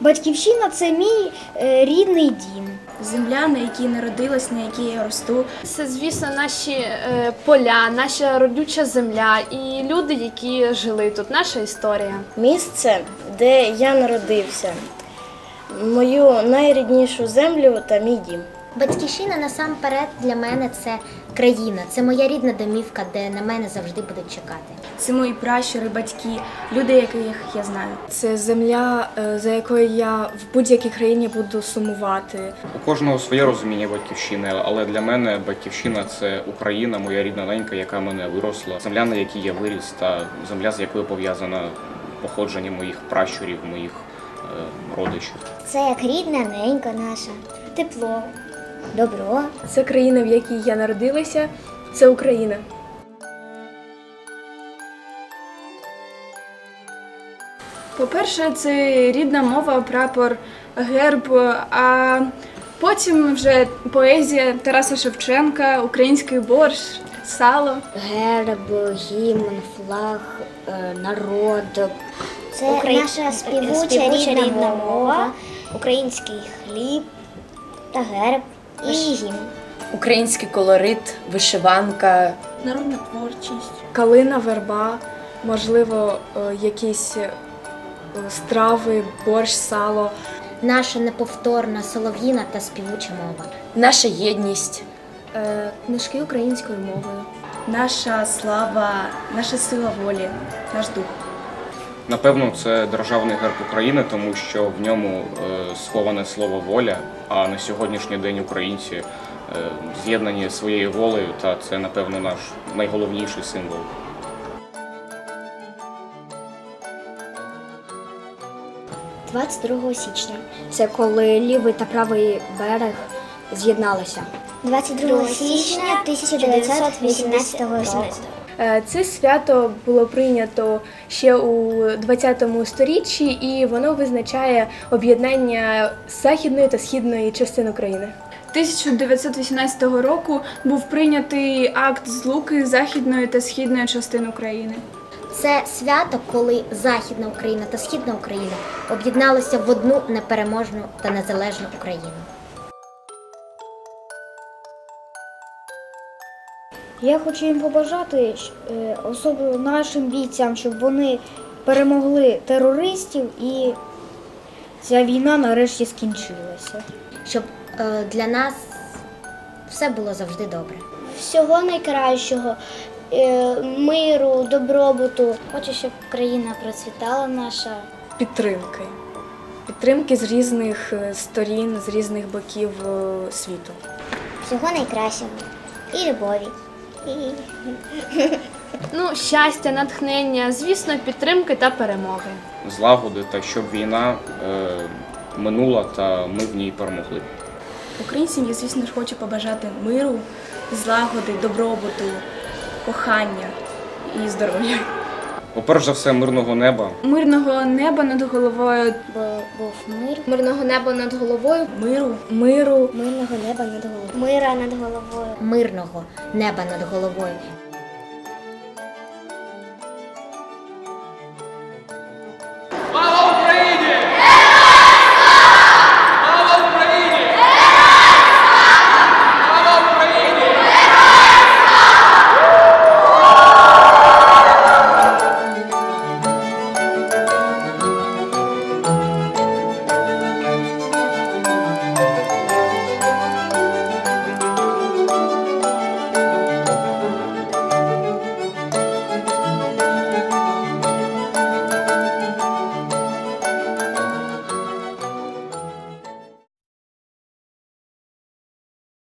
Батьківщина це мій е, рідний дім. Земля, на якій народилась, на якій я росту. Це, звісно, наші е, поля, наша родюча земля і люди, які жили тут. Наша історія. Місце, де я народився, мою найріднішу землю та мій дім. Батьківщина насамперед для мене це країна, це моя рідна домівка, де на мене завжди будуть чекати. Це мої пращури, батьки, люди, яких я знаю. Це земля, е, за якою я в будь-якій країні буду сумувати. У кожного своє розуміння батьківщини, але для мене батьківщина це Україна, моя рідна ненька, яка мене виросла, земля, на якій я виріс, та земля, з якою пов'язана походження моїх пращурів, моїх е, родичів. Це як рідна ненька наша, тепло, добро. Це країна, в якій я народилася. Це Україна. По-перше, це рідна мова, прапор, герб, а потім вже поезія Тараса Шевченка, український борщ, сало. Герб, гімн, флаг, е, народ. Це Украї- наша співуча, рідна, мова, український хліб та герб і гімн. Український колорит, вишиванка, Народна творчість. Калина, верба, можливо, е, якісь е, страви, борщ, сало. Наша неповторна солов'їна та співуча мова. наша єдність. Е, Книжки українською мовою. Наша слава, наша сила волі, наш дух. Напевно, це державний герб України, тому що в ньому е, сховане слово воля. А на сьогоднішній день українці е, з'єднані своєю волею, та це, напевно, наш найголовніший символ. – 22 січня. Це коли лівий та правий берег з'єдналися. 22 січня 1918 року. Е, Це свято було прийнято ще у 20 сторіччі, і воно визначає об'єднання західної та східної частин України. 1918 року був прийнятий акт злуки західної та східної частин України. Це свято, коли Західна Україна та Східна Україна об'єдналися в одну непереможну та незалежну Україну. Я хочу їм побажати, е, особливо нашим бійцям, щоб вони перемогли терористів і ця війна нарешті скінчилася. Щоб е, для нас все було завжди добре. Всього найкращого, е, миру, добробуту. Хочу, щоб країна процвітала наша. Підтримки. Підтримки з різних сторін, з різних боків світу. Всього найкращого. І любові. Ну, щастя, натхнення, звісно, підтримки та перемоги. Злагоди та щоб війна е, минула та ми в ній перемогли. Українцям я, звісно ж, хочу побажати миру, злагоди, добробуту, кохання і здоров'я. По-перше за все, мирного неба, Мирного неба над головою, Бо був мир, Мирного неба над головою, миру, миру, мирного неба над головою. Мира над головою. Мирного неба над головою,